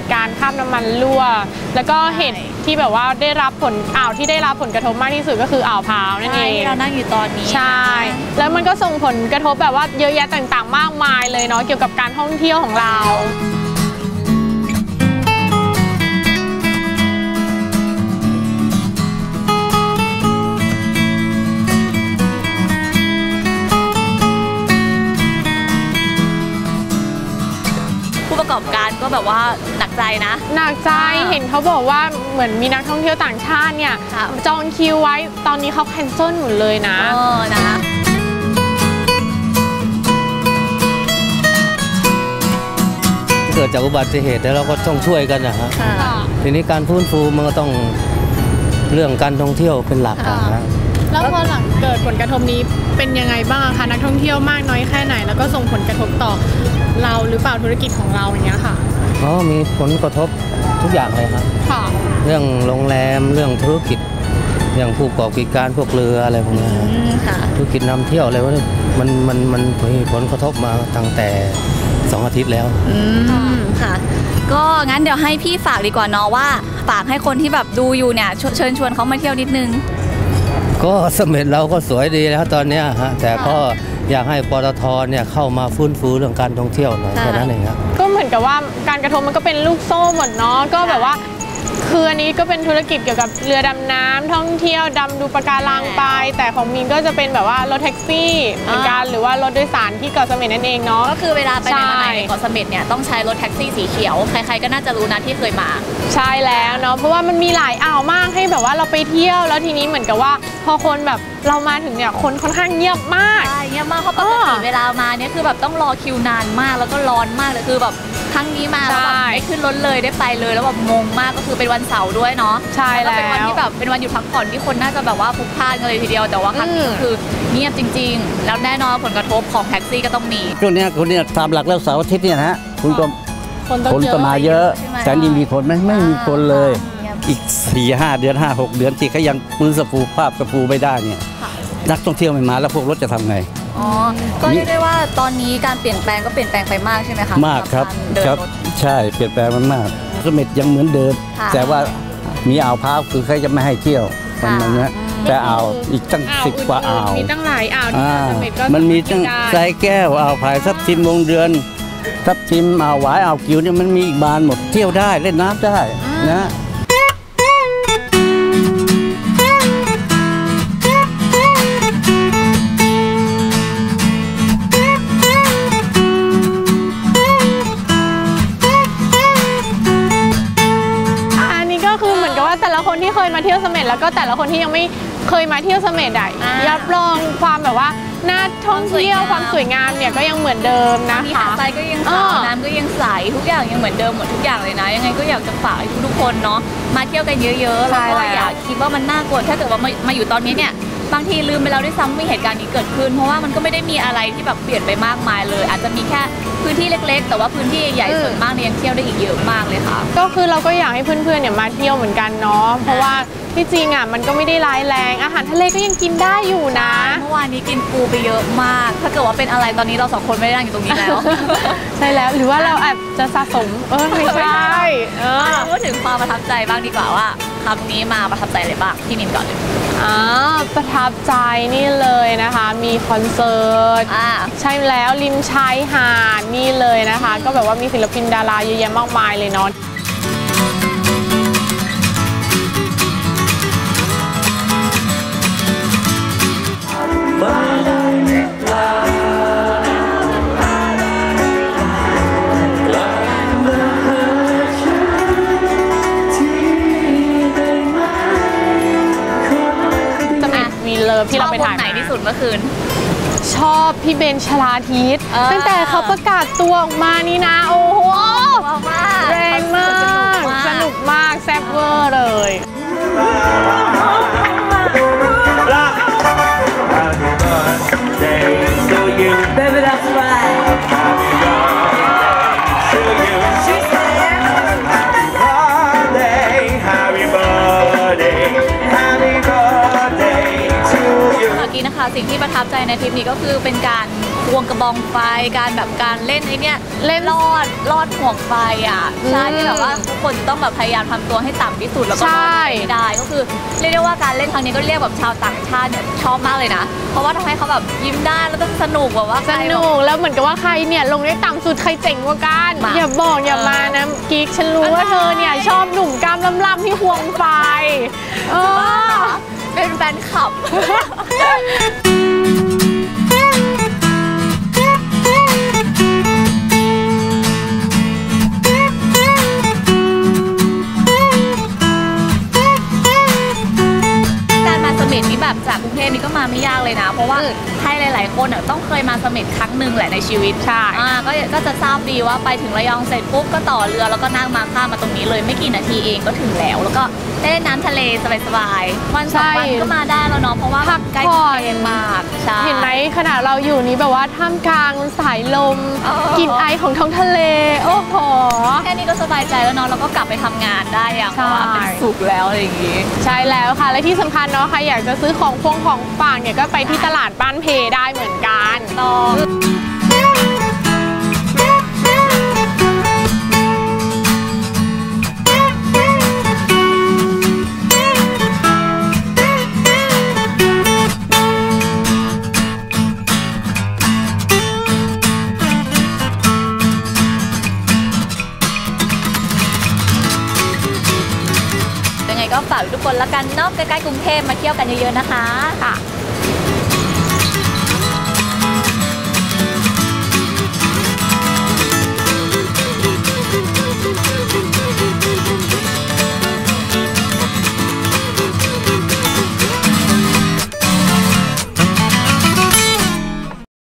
ตุการณ์คราบน้ำมันรั่ว แล้วก็เหตุที่แบบว่าได้รับผลอ่าวที่ได้รับผลกระทบมากที่สุดก็คืออ่าวพร้าวนั่นเอใช่งที่เรานั่งอยู่ตอนนี้ใช่ แล้วมันก็ส่งผลกระทบแบบว่าเยอะแยะต่างๆ มากมายเลยเนาะเกี่ยวกับการท่องเที่ยวของเรา นักใจนะหนักใจอ่าเห็นเขาบอกว่าเหมือนมีนักท่องเที่ยวต่างชาติเนี่ยค่ะจองคิวไว้ตอนนี้เขาแคนเซิลหมดเลยนะเออนะคะเกิดจากอุบัติเหตุแล้วเราก็ต้องช่วยกันนะฮะค่ะทีนี้การฟื้นฟูมันก็ต้องเรื่องการท่องเที่ยวเป็นหลักอะฮะแล้วพอหลังเกิดผลกระทบนี้เป็นยังไงบ้างอะคะนักท่องเที่ยวมากน้อยแค่ไหน แล้วก็ส่งผลกระทบต่อเราหรือเปล่าธุรกิจของเราอย่างเงี้ยค่ะ อ๋อมีผลกระทบทุกอย่างเลยครับ ค่ะ เรื่องโรงแรมเรื่องธุรกิจ อย่างผู้ประกอบกิจการพวกเรืออะไรพวกนี้ฮะอืมค่ะ ธุรกิจนำเที่ยวอะไรพวกนี้มันมันมันมีผลกระทบมาตั้งแต่สองอาทิตย์แล้ว อืมค่ะ ก็งั้นเดี๋ยวให้พี่ฝากดีกว่าเนาะว่า ฝากให้คนที่แบบดูอยู่เนี่ยชเชิญชวนเขามาเที่ยวนิดนึง ก็เสม็ดเราก็สวยดีแล้วตอนเนี้ยฮะแต่ก็อยากให้ปตทเนี่ยเข้ามาฟื้นฟูเรื่องการท่องเที่ยวหน่อยค่ะ แค่นั้นเองครับก็เหมื อนกับว่าการกระทบมันก็เป็นลูกโซ่หมดเนาะก็แบบว่า คืออันนี้ก็เป็นธุรกิจเกี่ยวกับเรือดำน้ำท่องเที่ยวดำดูปะการังไป แต่ของมินก็จะเป็นแบบว่ารถแท็กซี่เหมือนกันหรือว่ารถโดยสารที่เกาะเสม็ดนั่นเองเนาะ ก็คือเวลาไปไหนมาไหนใช่ในเกาะเสม็ดเนี่ยต้องใช้รถแท็กซี่สีเขียว ใครๆก็น่าจะรู้นะที่เคยมา ใช่แล้วเนาะเพราะว่ามันมีหลายอ่าวมากให้แบบว่าเราไปเที่ยวแล้วทีนี้เหมือนกับว่าพอคนแบบเรามาถึงเนี่ยคนค่อนข้างเงียบมาก ใช่เงียบมากเพราะปกติอ่าเวลามาเนี่ยคือแบบต้องรอคิวนานมากแล้วก็ร้อนมากเลยคือแบบครั้งนี้มาแล้วแบบใช่ได้ขึ้นรถเลยได้ไปเลยแล้วแบบงงมากก็คือเป็นวันเสาร์ด้วยเนาะใช่แล้วก็เป็นวันแล้วที่แบบเป็นวันหยุดพักผ่อนที่คนน่าจะแบบว่าพลุกพล่านกันเลยทีเดียวแต่ว่าครั้งนี้อืมก็คือเงียบจริง ๆ แล้วแน่นอนผลกระทบของแท็กซี่ก็ต้องมีช่วงเนี้ยคุณเนี่ยตามหลักแล้วเสาร์อาทิตย์เนี่ยนะฮะคุณก็คนต้องคนเยก็อะมาเยอะใช่ไหมแต่นี่มีคนไหมไม่มีคนเลยเงียบ อีกสี่ห้าเดือนห้าหกเดือนที่เขายังมือสปูภาพสปูไม่ได้เนี่ยค่ะนักท่องเที่ยวไม่มาแล้วพวกรถจะทำไงอ๋อก็เรียกได้ว่าตอนนี้การเปลี่ยนแปลงก็เปลี่ยนแปลงไปมากใช่ไหมคะมากครับสำหเดินครับรถใช่เปลี่ยนแปลงมันมากเสม็ดยังเหมือนเดิมค่ะแต่ว่ามีอ่าวพร้าวคือเขาจะไม่ให้เที่ยวมันมันนะแต่อ่าวอีกตั้งอ่าวสิบกว่าอ่าวอื่นๆมีตั้งหลายอ่าวที่อ่าเกาะเสม็ดก็มันมีตั้งสาารถทรายแก้วอ่าวผายทับทิมวงเดือนทับทิมอ่าวหวายอ่าวกิวเนี่ยมันมีอีกบานหมดเที่ยวได้เล่นน้ำได้นะ มาเที่ยวเสม็ดแล้วก็แต่ละคนที่ยังไม่เคยมาเที่ยวเสม็ดอะอ่ารับรองความแบบว่าน่าท่องเที่ยวความสวยงามเนี่ยก็ยังเหมือนเดิมนะมีคะหาดทรายก็ยังขาวอ่าน้ำก็ยังใสทุกอย่างยังเหมือนเดิมหมดทุกอย่างเลยนะ ยังไงก็อยากจะฝากให้ทุกๆคนเนาะมาเที่ยวกันเยอะๆใช่แล้วก็แล้วอย่าคิดว่ามันน่ากลัวถ้าเกิดว่ามามาอยู่ตอนนี้เนี่ย บางทีลืมไปแล้วด้วยซ้ำว่ามีเหตุการณ์นี้เกิดขึ้น เพราะว่ามันก็ไม่ได้มีอะไรที่แบบเปลี่ยนไปมากมายเลย อาจจะมีแค่พื้นที่เล็ก ๆ แต่ว่าพื้นที่ใหญ่ๆส่วนมากเนี่ยยังเที่ยวได้อีกเยอะมากเลยค่ะ ก็คือเราก็อยากให้เพื่อนๆเนี่ยมาเที่ยวเหมือนกันเนาะเพราะว่าที่จริงอะมันก็ไม่ได้ร้ายแรง อาหารทะเลก็ยังกินได้อยู่นะ เมื่อวานนี้กินปูไปเยอะมาก ถ้าเกิดว่าเป็นอะไรตอนนี้เราสองคนไม่ได้นั่งอยู่ตรงนี้แล้ว ใช่แล้วหรือว่าเราอาจจะสะสมเออไม่ใช่เอออะพูดถึงความประทับใจบ้างดีกว่าว่า ครั้งนี้มาประทับใจอะไรบ้างที่มินก่อนเลยอ่าประทับใจนี่เลยนะคะ มีคอนเสิร์ตอ่าใช่แล้วริมชายหาดนี่เลยนะคะ ก็แบบว่ามีศิลปินดาราเยอะแยะมากมายเลยเนาะ มีวีเลิฟที่เราไปถ่ายชอบวงไหนมาที่สุดเมื่อคืน ชอบพี่เบนชลาทิศเออตั้งแต่เขาประกาศตัวออกมานี่นะ โอ้โหมากแรงมาก สนุกมาก แซ่บเวอร์เลย สิ่งที่ประทับใจในทริปนี้ก็คือเป็นการควงกระบองไฟการแบบการเล่นไอ้เนี่ยเล่นลอดลอดห่วงไฟอะใช่อืมที่แบบว่าทุกคนจะต้องแบบพยายามทำตัวให้ต่ำที่สุดแล้วก็ใช่ลอยไม่ได้ก็คือเรียกได้ว่าการเล่นครั้งนี้ก็เรียกแบบชาวต่างชาติเนี่ยชอบมากเลยนะ เพราะว่าทำให้เขาแบบยิ้มได้แล้วก็สนุกแบบว่าใคสรแบบนุกแล้วเหมือนกับว่าใครเนี่ยลงได้ต่ำสุดใครเจ๋งกว่ากันมาอย่าบอกอย่ามานะกิ๊กฉันรู้ว่าเธอเนี่ยชอบหนุ่มกล้ามล่ำๆที่ควงไฟเออ เป็นแฟนคลับ ลายๆคนอะต้องเคยมาเสม็ดครั้งหนึ่งแหละในชีวิตใช่อ่าก็ก็จะทราบดีว่าไปถึงระยองเสร็จปุ๊บก็ต่อเรือแล้วก็นั่งมาข้ามมาตรงนี้เลยไม่กี่นาทีเองก็ถึงแล้ว แล้วก็ได้เล่นน้ำทะเลสบายๆวันสองวันใช่ก็มาได้แล้วเนาะเพราะว่าพักใกล้ผ่กรุองนเทพมากใช่เห็นไหมขณะเราอยู่นี้แบบว่าท่ามกลางสายลมเออกลิ่นไอของท้องทะเลโอ้โหแค่นี้ก็สบายใจแล้วเนาะแล้วก็กลับไปทำงานได้อย่างใช่ว่าเป็นสุขแล้วอะไรอย่างงี้ ใช่แล้วค่ะ และที่สำคัญเนาะใครอยากจะซื้อของพวงของฝากเนี่ยก็ไปที่ตลาดบ้านเพได้เหมือนกัน ต้อง ก็ฝากทุกคนละกันเนอกใกล้ๆกรุงเทพมาเที่ยวกันเยอะๆนะคะค่ะ